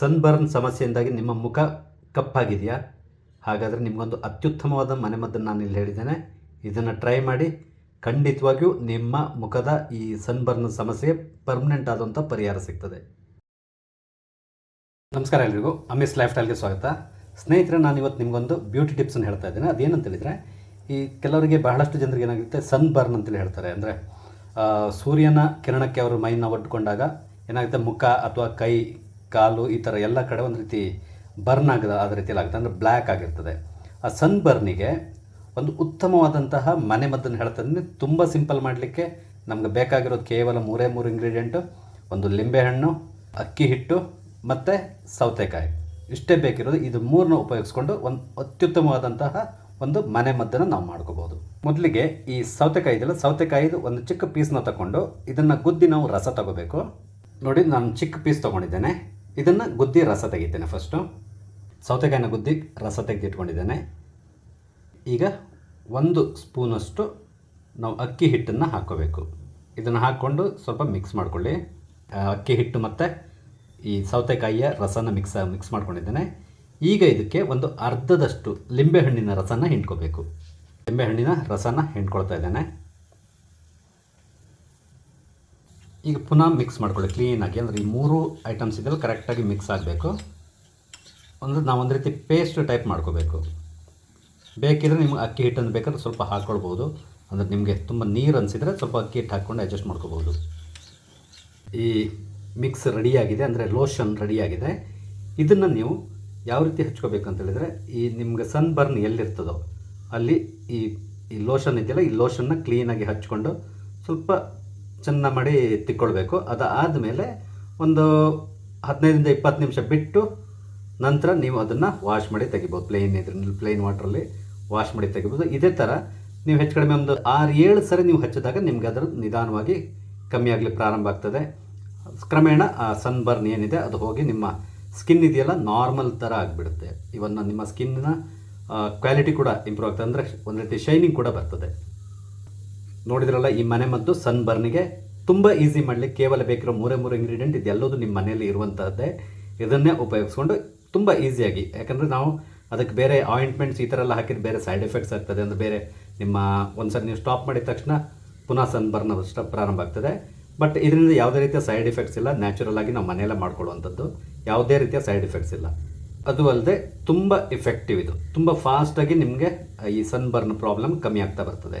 Sunburn ಸಮಸ್ಯೆಯಿಂದಾಗಿ ನಿಮ್ಮ ಮುಖ ಕಪ್ಪಾಗಿದೆಯಾ? ಹಾಗಾದರೆ ನಿಮಗೊಂದು ಅತ್ಯುತ್ತಮವಾದ ಮನೆಮದ್ದನ್ನು ನಾನು ಇಲ್ಲಿ ಹೇಳಿದ್ದೇನೆ. ಇದನ್ನು ಟ್ರೈ ಮಾಡಿ, ಖಂಡಿತವಾಗಿಯೂ ನಿಮ್ಮ ಮುಖದ ಈ ಸನ್ಬರ್ನ್ ಸಮಸ್ಯೆ ಪರ್ಮನೆಂಟ್ ಆದಂಥ ಪರಿಹಾರ ಸಿಗ್ತದೆ. ನಮಸ್ಕಾರ ಎಲ್ರಿಗೂ. ಅಮಿಸ್ ಲೈಫ್ ಸ್ಟೈಲ್ಗೆ ಸ್ವಾಗತ. ಸ್ನೇಹಿತರೆ, ನಾನು ಇವತ್ತು ನಿಮಗೊಂದು ಬ್ಯೂಟಿ ಟಿಪ್ಸನ್ನು ಹೇಳ್ತಾ ಇದ್ದೇನೆ. ಅದೇನಂತ ಹೇಳಿದರೆ, ಈ ಕೆಲವರಿಗೆ ಬಹಳಷ್ಟು ಜನರಿಗೆ ಏನಾಗುತ್ತೆ ಸನ್ಬರ್ನ್ ಅಂತೇಳಿ ಹೇಳ್ತಾರೆ. ಅಂದರೆ ಸೂರ್ಯನ ಕಿರಣಕ್ಕೆ ಅವರು ಮೈನ ಒಡ್ಕೊಂಡಾಗ ಏನಾಗುತ್ತೆ, ಮುಖ ಅಥವಾ ಕೈ ಕಾಲು ಈ ಥರ ಎಲ್ಲ ಕಡೆ ಒಂದು ರೀತಿ ಬರ್ನ್ ಆಗದ ಆದ ರೀತಿಯಲ್ಲಿ ಆಗುತ್ತೆ. ಅಂದರೆ ಬ್ಲ್ಯಾಕ್ ಆಗಿರ್ತದೆ. ಆ ಸನ್ ಬರ್ನಿಗೆ ಒಂದು ಉತ್ತಮವಾದಂತಹ ಮನೆ ಮದ್ದನ್ನು ಹೇಳ್ತದೆ ತುಂಬ ಸಿಂಪಲ್ ಮಾಡಲಿಕ್ಕೆ ನಮ್ಗೆ ಬೇಕಾಗಿರೋದು ಕೇವಲ ಮೂರೇ ಮೂರು ಇಂಗ್ರೀಡಿಯೆಂಟು ಒಂದು ಲಿಂಬೆಹಣ್ಣು ಅಕ್ಕಿ ಹಿಟ್ಟು ಮತ್ತು ಸೌತೆಕಾಯಿ. ಇಷ್ಟೇ ಬೇಕಿರೋದು. ಇದು ಮೂರನ್ನ ಉಪಯೋಗಿಸ್ಕೊಂಡು ಒಂದು ಅತ್ಯುತ್ತಮವಾದಂತಹ ಒಂದು ಮನೆ ಮದ್ದನ್ನು ನಾವು ಮಾಡ್ಕೋಬೋದು. ಮೊದಲಿಗೆ ಈ ಸೌತೆಕಾಯಿ ಇದೆಯಲ್ಲ, ಸೌತೆಕಾಯಿದು ಒಂದು ಚಿಕ್ಕ ಪೀಸ್ನ ತಗೊಂಡು ಇದನ್ನು ಗುದ್ದಿ ನಾವು ರಸ ತಗೋಬೇಕು. ನೋಡಿ, ನಾನು ಚಿಕ್ಕ ಪೀಸ್ ತೊಗೊಂಡಿದ್ದೇನೆ. ಇದನ್ನು ಗುದ್ದಿ ರಸ ತೆಗಿತೇನೆ ಫಸ್ಟು ಸೌತೆಕಾಯಿನ ಗುದ್ದಿ ರಸ ತೆಗೆದಿಟ್ಕೊಂಡಿದ್ದೇನೆ. ಈಗ ಒಂದು ಸ್ಪೂನಷ್ಟು ನಾವು ಅಕ್ಕಿ ಹಿಟ್ಟನ್ನು ಹಾಕ್ಕೋಬೇಕು. ಇದನ್ನು ಹಾಕ್ಕೊಂಡು ಸ್ವಲ್ಪ ಮಿಕ್ಸ್ ಮಾಡ್ಕೊಳ್ಳಿ. ಅಕ್ಕಿ ಹಿಟ್ಟು ಮತ್ತು ಈ ಸೌತೆಕಾಯಿಯ ರಸನ ಮಿಕ್ಸ್ ಮಿಕ್ಸ್ ಮಾಡ್ಕೊಂಡಿದ್ದೇನೆ. ಈಗ ಇದಕ್ಕೆ ಒಂದು ಅರ್ಧದಷ್ಟು ಲಿಂಬೆಹಣ್ಣಿನ ರಸನ ಹಿಂಡ್ಕೋಬೇಕು. ಲಿಂಬೆಹಣ್ಣಿನ ರಸನ ಹಿಂಡ್ಕೊಳ್ತಾ ಇದ್ದೇನೆ. ಈಗ ಪುನಃ ಮಿಕ್ಸ್ ಮಾಡ್ಕೊಳ್ಳಿ ಕ್ಲೀನಾಗಿ ಅಂದರೆ ಈ ಮೂರು ಐಟಮ್ಸ್ ಇದೆಲ್ಲ ಕರೆಕ್ಟಾಗಿ ಮಿಕ್ಸ್ ಆಗಬೇಕು. ಒಂದು ನಾವು ಒಂದು ರೀತಿ ಪೇಸ್ಟ್ ಟೈಪ್ ಮಾಡ್ಕೋಬೇಕು. ಬೇಕಿದ್ರೆ ನಿಮ್ಗೆ ಅಕ್ಕಿ ಹಿಟ್ಟನ್ನು ಬೇಕಾದ್ರೆ ಸ್ವಲ್ಪ ಹಾಕ್ಕೊಳ್ಬೋದು ಅಂದರೆ ನಿಮಗೆ ತುಂಬ ನೀರು ಅನಿಸಿದರೆ ಸ್ವಲ್ಪ ಅಕ್ಕಿ ಹಿಟ್ಟು ಹಾಕ್ಕೊಂಡು ಅಡ್ಜಸ್ಟ್ ಮಾಡ್ಕೋಬೋದು ಈ ಮಿಕ್ಸ್ ರೆಡಿಯಾಗಿದೆ ಅಂದರೆ ಲೋಷನ್ ರೆಡಿಯಾಗಿದೆ ಇದನ್ನು ನೀವು ಯಾವ ರೀತಿ ಹಚ್ಕೋಬೇಕು ಅಂತ ಹೇಳಿದರೆ, ಈ ನಿಮ್ಗೆ ಸನ್ ಬರ್ನ್ ಎಲ್ಲಿರ್ತದೋ, ಅಲ್ಲಿ ಈ ಈ ಲೋಷನ್ ಇದೆಯಲ್ಲ, ಈ ಲೋಷನ್ನ ಕ್ಲೀನಾಗಿ ಹಚ್ಕೊಂಡು ಸ್ವಲ್ಪ ಚೆನ್ನ ಮಾಡಿ ತಿಕ್ಕೊಳ್ಬೇಕು. ಆದಮೇಲೆ ಒಂದು ಹದಿನೈದರಿಂದ ಇಪ್ಪತ್ತು ನಿಮಿಷ ಬಿಟ್ಟು ನಂತರ ನೀವು ಅದನ್ನು ವಾಶ್ ಮಾಡಿ ತೆಗಿಬೋದು. ಪ್ಲೇನ್ ಇದ್ರಲ್ಲಿ ಪ್ಲೇನ್ ವಾಟ್ರಲ್ಲಿ ವಾಶ್ ಮಾಡಿ ತೆಗಿಬೋದು. ಇದೇ ಥರ ನೀವು ಹೆಚ್ಚು ಕಡಿಮೆ ಒಂದು ಆರು ಏಳು ಸರಿ ನೀವು ಹಚ್ಚಿದಾಗ ನಿಮ್ಗೆ ಅದರ ನಿಧಾನವಾಗಿ ಕಮ್ಮಿ ಆಗಲಿ ಪ್ರಾರಂಭ ಆಗ್ತದೆ. ಕ್ರಮೇಣ ಆ ಸನ್ ಬರ್ನ್ ಏನಿದೆ ಅದು ಹೋಗಿ ನಿಮ್ಮ ಸ್ಕಿನ್ ಇದೆಯಲ್ಲ ನಾರ್ಮಲ್ ಥರ ಆಗಿಬಿಡುತ್ತೆ. ಇವನ್ನ ನಿಮ್ಮ ಸ್ಕಿನ್ನ ಕ್ವಾಲಿಟಿ ಕೂಡ ಇಂಪ್ರೂವ್ ಆಗ್ತದೆ. ಅಂದರೆ ಒಂದು ರೀತಿ ಶೈನಿಂಗ್ ಕೂಡ ಬರ್ತದೆ. ನೋಡಿದ್ರಲ್ಲ, ಈ ಮನೆ ಮದ್ದು ಸನ್ ಬರ್ನಿಗೆ ತುಂಬ ಈಸಿ ಮಾಡಲಿಕ್ಕೆ ಕೇವಲ ಬೇಕಿರೋ ಮೂರೇ ಮೂರು ಇಂಗ್ರೀಡಿಯೆಂಟ್ ಇದೆಲ್ಲದೂ ನಿಮ್ಮ ಮನೆಯಲ್ಲಿ ಇರುವಂಥದ್ದೇ ಇದನ್ನೇ ಉಪಯೋಗಿಸ್ಕೊಂಡು ತುಂಬ ಈಸಿಯಾಗಿ ಯಾಕಂದರೆ ನಾವು ಅದಕ್ಕೆ ಬೇರೆ ಆಯಿಂಟ್ಮೆಂಟ್ಸ್ ಈ ಥರ ಎಲ್ಲ ಹಾಕಿದ್ರೆ ಬೇರೆ ಸೈಡ್ ಎಫೆಕ್ಟ್ಸ್ ಆಗ್ತದೆ. ಅಂದರೆ ಬೇರೆ ನಿಮ್ಮ ಒಂದ್ಸರಿ ನೀವು ಸ್ಟಾಪ್ ಮಾಡಿದ ತಕ್ಷಣ ಪುನಃ ಸನ್ ಬರ್ನ್ ಸ್ಟಾಪ್ ಪ್ರಾರಂಭ ಆಗ್ತದೆ. ಬಟ್ ಇದರಿಂದ ಯಾವುದೇ ರೀತಿಯ ಸೈಡ್ ಎಫೆಕ್ಟ್ಸ್ ಇಲ್ಲ. ನ್ಯಾಚುರಲ್ ಆಗಿ ನಾವು ಮನೆಯಲ್ಲೇ ಮಾಡ್ಕೊಳ್ಳುವಂಥದ್ದು. ಯಾವುದೇ ರೀತಿಯ ಸೈಡ್ ಎಫೆಕ್ಟ್ಸ್ ಇಲ್ಲ. ಅದು ಅಲ್ಲದೆ ತುಂಬ ಇಫೆಕ್ಟಿವ್ ಇದು. ತುಂಬ ಫಾಸ್ಟಾಗಿ ನಿಮಗೆ ಈ ಸನ್ ಬರ್ನ್ ಪ್ರಾಬ್ಲಮ್ ಕಮ್ಮಿ ಆಗ್ತಾ ಬರ್ತದೆ.